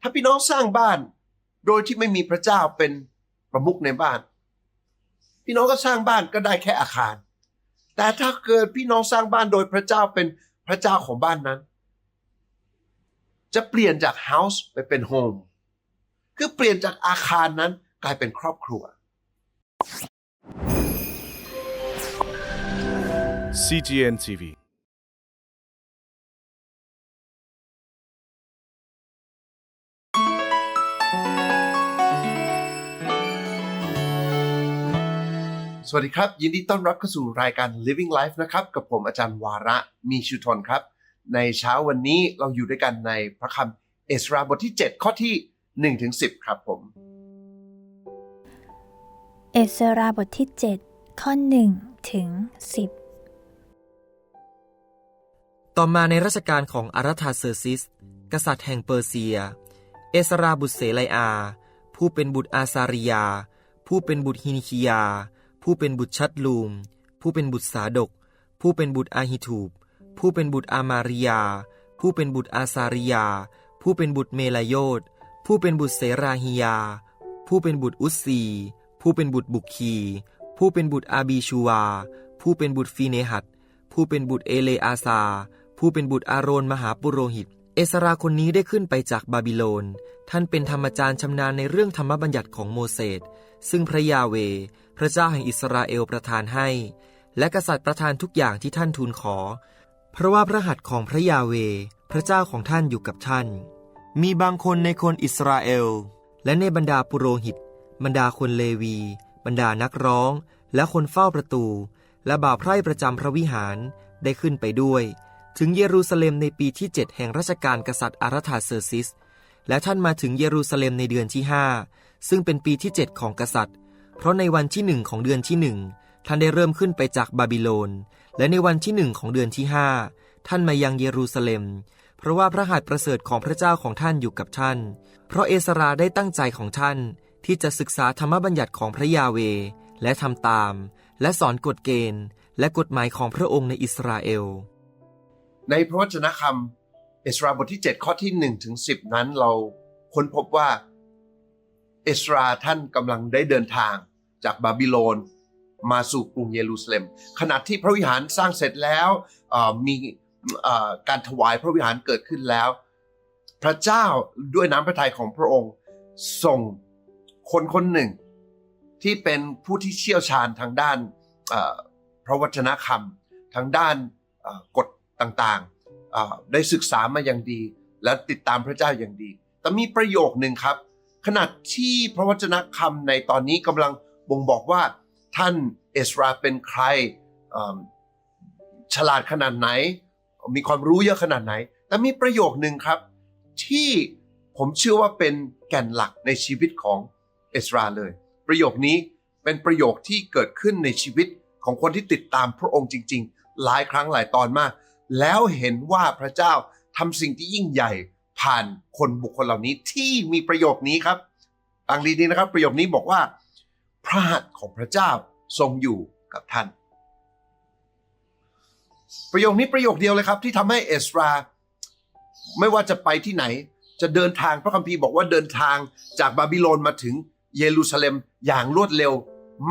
ถ้าพี่น้องสร้างบ้าน โดยที่ไม่มีพระเจ้าเป็นประมุขในบ้าน พี่น้องก็สร้างบ้านก็ได้แค่อาคาร แต่ถ้าเกิดพี่น้องสร้างบ้านโดยพระเจ้าเป็นพระเจ้าของบ้านนั้น จะเปลี่ยนจาก house ไปเป็น home คือเปลี่ยนจากอาคารนั้นกลายเป็นครอบครัว CGN TV. สวัสดีครับ ยินดีต้อนรับเข้าสู่รายการ Living Life นะครับ กับผมอาจารย์วาระมีชุทนครับ ในเช้าวันนี้เราอยู่ด้วยกันในพระคำเอสราบทที่ 7 ข้อที่1ถึง10 ครับผม เอสราบทที่ 7 ข้อ1ถึง10 ต่อมาในรัชกาลของอารัธาเซอร์ซิส กษัตริย์แห่งเปอร์เซีย เอสราบุตรเสไลอา ผู้เป็นบุตรอาซาริยา ผู้เป็นบุตรฮินิคิยา ผู้เป็นบุตรชัดลูม ผู้เป็นบุตรสาดก ผู้เป็นบุตรอาฮิทูบผู้เป็นบุตรอามาริยา ผู้เป็นบุตรอาซาริยา ผู้เป็นบุตรเมลาโยดผู้เป็นบุตรเสราฮิยา ผู้เป็นบุตรอุสซี ผู้เป็นบุตรบุคีผู้เป็นบุตรอาบีชูวา ผู้เป็นบุตรฟีเนหัดผู้เป็นบุตรเอเลอาซา ผู้เป็นบุตรอาโรนมหาปุโรหิต เอสราคนนี้ได้ขึ้นไปจากบาบิโลน ท่านเป็นธรรมจารย์ชำนาญในเรื่องธรรมบัญญัติของโมเสส ซึ่งพระยาเว ระเจ้าแห่งอิสราเอลประทานให้ และกษัตริย์ประทานทุกอย่างที่ท่านทูลขอ เพราะว่าพระหัตถ์ของพระยาเว พระเจ้าของท่านอยู่กับท่าน มีบางคนในคนอิสราเอล และในบรรดาปุโรหิต บรรดาคนเลวี บรรดานักร้อง และคนเฝ้าประตู และบ่าวไพร่ประจำพระวิหารได้ขึ้นไปด้วย ถึงเยรูซาเล็มในปีที่ 7 แห่งรัชกาลกษัตริย์อาราธาเซอร์ซิส และท่านมาถึงเยรูซาเล็มในเดือนที่ 5 ซึ่งเป็นปีที่ 7 ของกษัตริย์ เพราะในวันที่หนึ่งของเดือนที่หนึ่งท่านได้เริ่มขึ้นไปจากบาบิโลน และในวันที่หนึ่งของเดือนที่ห้าท่านมายังเยรูซาเล็ม เพราะว่าพระหัตถ์ประเสริฐของพระเจ้าของท่านอยู่กับท่าน เพราะเอสราได้ตั้งใจของท่านที่จะศึกษาธรรมบัญญัติของพระยาเว และทำตาม และสอนกฎเกณฑ์ และกฎหมายของพระองค์ในอิสราเอล ในพระวจนะคำเอสราบทที่ 7 ข้อที่1ถึง10 นั้นเราค้นพบว่าเอสราท่านกำลังได้เดินทาง จากบาบิโลนมาสู่กรุงเยรูซาเล็ม ขณะที่พระวิหารสร้างเสร็จแล้วมีการถวายพระวิหารเกิดขึ้นแล้ว พระเจ้าด้วยน้ำพระทัยของพระองค์ส่งคนคนหนึ่ง ที่เป็นผู้ที่เชี่ยวชาญทางด้านพระวจนะคำทางด้านกฎต่างๆ ได้ศึกษามาอย่างดี และติดตามพระเจ้าอย่างดี แต่มีประโยคหนึ่งครับ ขณะที่พระวจนะคำในตอนนี้กำลัง บ่งบอกว่าท่านเอสราเป็นใครฉลาดขนาดไหน มีความรู้เยอะขนาดไหน แต่มีประโยคหนึ่งครับ ที่ผมเชื่อว่าเป็นแก่นหลักในชีวิตของเอสราเลย ประโยคนี้เป็นประโยคที่เกิดขึ้นในชีวิตของคนที่ติดตามพระองค์จริง ๆ หลายครั้งหลายตอนมาก แล้วเห็นว่าพระเจ้าทำสิ่งที่ยิ่งใหญ่ผ่านคนบุคคลเหล่านี้ที่มีประโยคนี้ครับฟังดีๆนะครับ ประโยคนี้บอกว่า ระหัตถ์ของพระเจ้าทรงอยู่กับท่าน ประโยคนี้ประโยคเดียวเลยครับ ที่ทำให้เอสรา ไม่ว่าจะไปที่ไหน จะเดินทางพระคัมภีร์บอกว่าเดินทางจากบาบิโลนมาถึงเยรูซาเล็มอย่างรวดเร็ว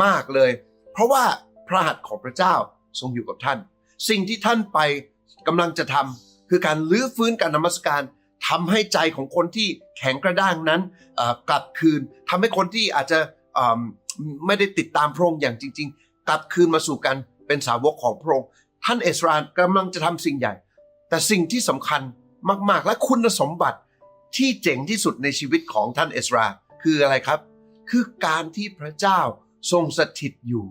มากเลย เพราะว่าพระหัตถ์ของพระเจ้าทรงอยู่กับท่าน สิ่งที่ท่านไปกำลังจะทำคือการลื้อฟื้นการนมัสการทำให้ใจของคนที่แข็งกระด้างนั้นกลับคืนทำให้คนที่อาจจะ ไม่ได้ติดตามพระองค์อย่างจริง ๆ กลับคืนมาสู่การเป็นสาวกของพระองค์ท่านเอสรากำลังจะทำสิ่งใหญ่ แต่สิ่งที่สำคัญมากๆ และคุณสมบัติที่เจ๋งที่สุดในชีวิตของท่านเอสราคืออะไรครับ คือการที่พระเจ้าทรงสถิตอยู่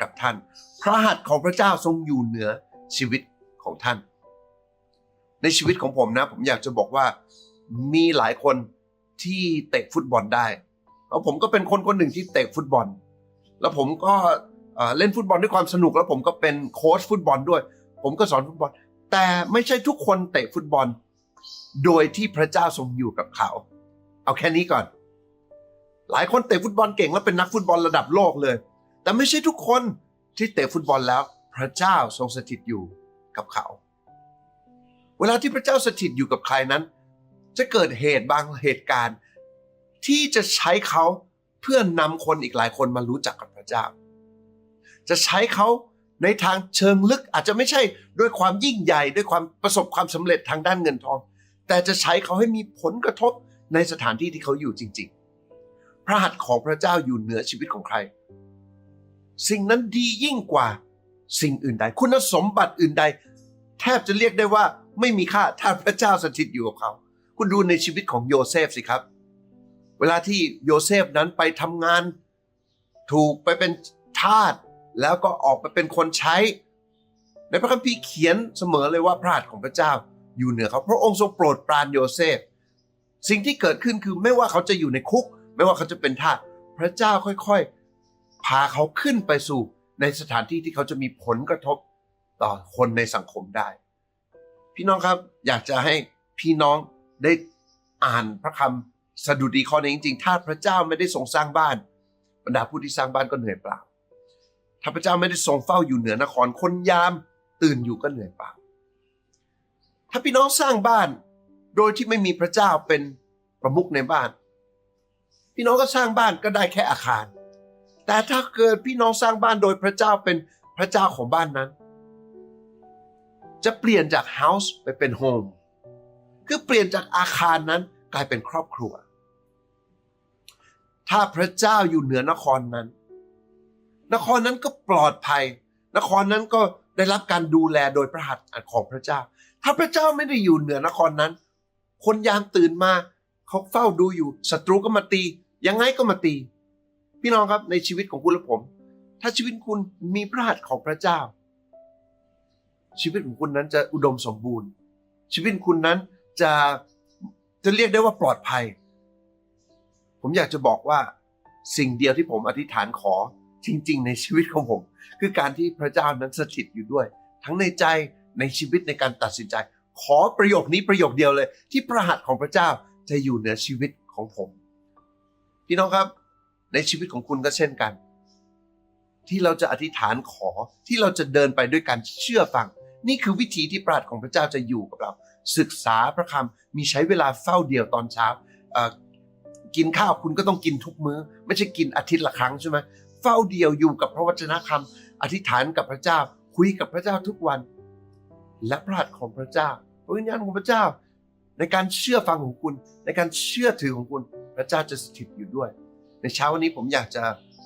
กับท่าน พระหัตถ์ของพระเจ้าทรงอยู่เหนือชีวิตของท่าน ในชีวิตของผมนะ ผมอยากจะบอกว่ามีหลายคนที่เตะฟุตบอลได้ แล้วผมก็เป็นคนคนหนึ่งที่เตะฟุตบอล แล้วผมก็เล่นฟุตบอลด้วยความสนุก แล้วผมก็เป็นโค้ชฟุตบอลด้วย ผมก็สอนฟุตบอล แต่ไม่ใช่ทุกคนเตะฟุตบอล โดยที่พระเจ้าทรงอยู่กับเขา เอาแค่นี้ก่อน หลายคนเตะฟุตบอลเก่งแล้วเป็นนักฟุตบอลระดับโลกเลย แต่ไม่ใช่ทุกคนที่เตะฟุตบอลแล้ว พระเจ้าทรงสถิตอยู่กับเขา เวลาที่พระเจ้าสถิตอยู่กับใครนั้น จะเกิดเหตุบางเหตุการณ์ ที่จะใช้เขาเพื่อนำคนอีกหลายคนมารู้จักกับพระเจ้า จะใช้เขาในทางเชิงลึกอาจจะไม่ใช่ด้วยความยิ่งใหญ่ด้วยความประสบความสำเร็จทางด้านเงินทอง แต่จะใช้เขาให้มีผลกระทบในสถานที่ที่เขาอยู่จริง ๆ พระหัตถ์ของพระเจ้าอยู่เหนือชีวิตของใคร สิ่งนั้นดียิ่งกว่าสิ่งอื่นใด คุณสมบัติอื่นใด แทบจะเรียกได้ว่าไม่มีค่าถ้าพระเจ้าสถิตอยู่กับเขา คุณดูในชีวิตของโยเซฟสิครับ เวลาที่โยเซฟนั้นไปทำงาน ถูกไปเป็นทาสแล้วก็ออกไปเป็นคนใช้ ในพระคัมภีร์เขียนเสมอเลยว่าพระหัตถ์ของพระเจ้าอยู่เหนือเขาพระองค์ทรงโปรดปรานโยเซฟ สิ่งที่เกิดขึ้นคือไม่ว่าเขาจะอยู่ในคุก ไม่ว่าเขาจะเป็นทาสพระเจ้าค่อยๆ พาเขาขึ้นไปสู่ในสถานที่ที่เขาจะมีผลกระทบต่อคนในสังคมได้ พี่น้องครับอยากจะให้พี่น้องได้อ่านพระคำ สดุดีข้อนี้จริงๆ ถ้าพระเจ้าไม่ได้ทรงสร้างบ้านบรรดาผู้ที่สร้างบ้านก็เหนื่อยเปล่า ถ้าพระเจ้าไม่ได้ทรงเฝ้าอยู่เหนือนครคนยามตื่นอยู่ก็เหนื่อยเปล่า ถ้าพี่น้องสร้างบ้านโดยที่ไม่มีพระเจ้าเป็นประมุขในบ้าน พี่น้องก็สร้างบ้านก็ได้แค่อาคาร แต่ถ้าเกิดพี่น้องสร้างบ้านโดยพระเจ้าเป็นพระเจ้าของบ้านนั้น จะเปลี่ยนจาก house ไปเป็น home คือเปลี่ยนจากอาคารนั้นกลายเป็นครอบครัว ถ้าพระเจ้าอยู่เหนือนครนั้น นครนั้นก็ปลอดภัย นครนั้นก็ได้รับการดูแลโดยพระหัตถ์ของพระเจ้า ถ้าพระเจ้าไม่ได้อยู่เหนือนครนั้น คนยามตื่นมาเขาเฝ้าดูอยู่ศัตรูก็มาตี ยังไงก็มาตี พี่น้องครับในชีวิตของคุณและผม ถ้าชีวิตคุณมีพระหัตถ์ของพระเจ้า ชีวิตของคุณนั้นจะอุดมสมบูรณ์ ชีวิตคุณนั้นจะจะเรียกได้ว่าปลอดภัย ผมอยากจะบอกว่าสิ่งเดียวที่ผมอธิษฐานขอจริง ๆ ในชีวิตของผม คือการที่พระเจ้านั้นสถิตอยู่ด้วย ทั้งในใจในชีวิตในการตัดสินใจ ขอประโยคนี้ประโยคเดียวเลย ที่พระหัตถ์ของพระเจ้าจะอยู่เหนือชีวิตของผม พี่น้องครับในชีวิตของคุณก็เช่นกัน ที่เราจะอธิษฐานขอที่เราจะเดินไปด้วยการเชื่อฟัง นี่คือวิธีที่ปราดของพระเจ้าจะอยู่กับเรา ศึกษาพระคำมีใช้เวลาเฝ้าเดียวตอนเช้าอ่อ กินข้าวคุณก็ต้องกินทุกมื้อ ไม่ใช่กินอาทิตย์ละครั้งใช่ไหมเฝ้าเดียวอยู่กับพระวจนะคำอธิษฐานกับพระเจ้า คุยกับพระเจ้าทุกวัน และพระหัตถ์ของพระเจ้าพระวิญญาณของพระเจ้า ในการเชื่อฟังของคุณ ในการเชื่อถือของคุณ พระเจ้าจะสถิตอยู่ด้วย ในเช้าวันนี้ผมอยากจะ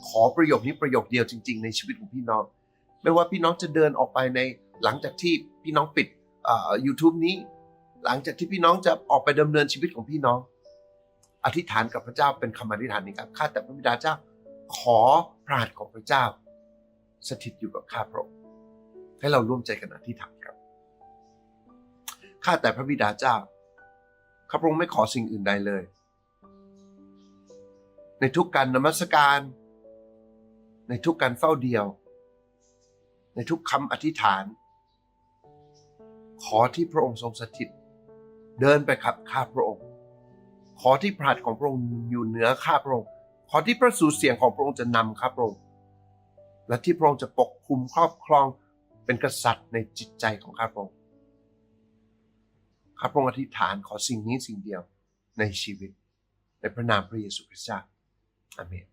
ขอประโยคนี้ประโยคเดียวจริง ๆ ในชีวิตของพี่น้อง ไม่ว่าพี่น้องจะเดินออกไปในหลังจากที่พี่น้องปิดเอ่อ YouTube นี้ หลังจากที่พี่น้องจะออกไปดำเนินชีวิตของพี่น้อง อธิษฐานกับพระเจ้าเป็นคำอธิษฐานนี้ครับข้าแต่พระบิดาเจ้าขอพระหัตถ์ของพระเจ้า สถิตอยู่กับข้าพระองค์ให้เราร่วมใจกันอธิษฐานครับข้าแต่พระบิดาเจ้าข้าพระองค์ไม่ขอสิ่งอื่นใดเลย ในทุกการนมัสการ ในทุกการเฝ้าเดียว ในทุกคำอธิษฐาน ขอที่พระองค์ทรงสถิต เดินไปขับข้าพระองค์ ขอที่พระหัตถ์ของพระองค์อยู่เหนือข้าพระองค์ขอที่พระสูรเสียงของพระองค์จะนำข้าพระองค์และที่พระองค์จะปกคุมครอบครองเป็นกษัตริย์ในจิตใจของข้าพระองค์ข้าพระองค์อธิษฐานขอสิ่งนี้สิ่งเดียวในชีวิต ในพระนามพระเยซูคริสต์เจ้าอาเมน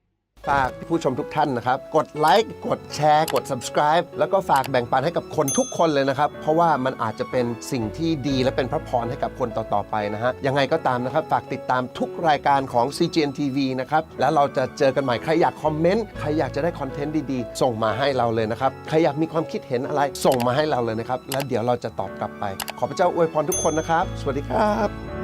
ฝากผู้ชมทุกท่านนะครับ กดไลค์กดแชร์กด subscribe แล้วก็ฝากแบ่งปันให้กับคนทุกคนเลยนะครับ เพราะว่ามันอาจจะเป็นสิ่งที่ดีและเป็นพระพรให้กับคนต่อ ๆ ไปนะฮะ ยังไงก็ตามนะครับ ฝากติดตามทุกรายการของ CGN TV นะครับ แล้วเราจะเจอกันใหม่ ใครอยากคอมเมนต์ ใครอยากจะได้คอนเทนต์ดีๆ ส่งมาให้เราเลยนะครับ ใครอยากมีความคิดเห็นอะไรส่งมาให้เราเลยนะครับ แล้วเดี๋ยวเราจะตอบกลับไป ขอพระเจ้าอวยพรทุกคนนะครับ สวัสดีครับ